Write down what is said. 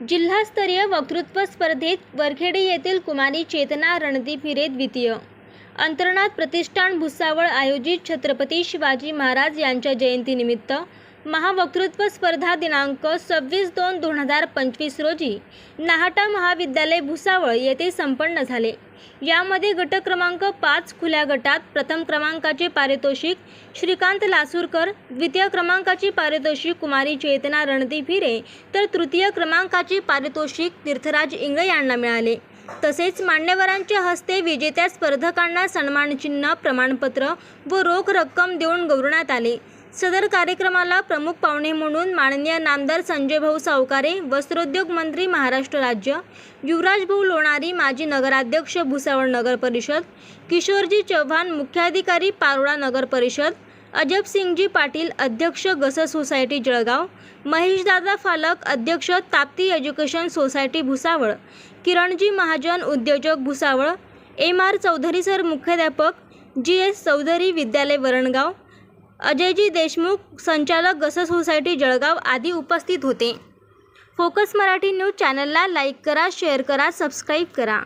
जिल्हास्तरीय वक्तृत्व स्पर्धेत वरखेडी येथील कुमारी चेतना रणदीप हिरे द्वितीय. अंतरणात प्रतिष्ठान भुसावळ आयोजित छत्रपती शिवाजी महाराज यांच्या जयंतीनिमित्त महावक्तृत्व स्पर्धा दिनांक सव्वीस दोन दोन हजार पंचवीस रोजी नाहाटा महाविद्यालय भुसावळ येथे संपन्न झाले. यामध्ये गट क्रमांक पाच खुल्या गटात प्रथम क्रमांकाचे पारितोषिक श्रीकांत लासूरकर द्वितीय क्रमांकाची पारितोषिक कुमारी चेतना रणदीप हिरे तर तृतीय क्रमांकाचे पारितोषिक तीर्थराज इंगळे यांना मिळाले. तसेच मान्यवरांच्या हस्ते विजेत्या स्पर्धकांना सन्मानचिन्ह प्रमाणपत्र व रोख रक्कम देऊन गौरवण्यात आले. सदर कार्यक्रमाला प्रमुख पाहुणे म्हणून माननीय नामदार संजय भाऊ सावकारे वस्त्रोद्योग मंत्री महाराष्ट्र राज्य युवराज भाऊ लोणारी माजी नगराध्यक्ष भुसावळ नगर परिषद किशोरजी चव्हाण मुख्याधिकारी पारोळा नगर परिषद अजबसिंगजी पाटील अध्यक्ष गस सोसायटी जळगाव महेशदादा फालक अध्यक्ष ताप्ती एज्युकेशन सोसायटी भुसावळ किरणजी महाजन उद्योजक Bhusawal M R Chaudhari sir मुख्याध्यापक जी एस चौधरी विद्यालय वरणगाव अजयजी देशमुख संचालक गस सोसायटी जळगाव आदी उपस्थित होते. फोकस मराठी न्यूज चॅनलला लाईक करा शेअर करा सबस्क्राईब करा.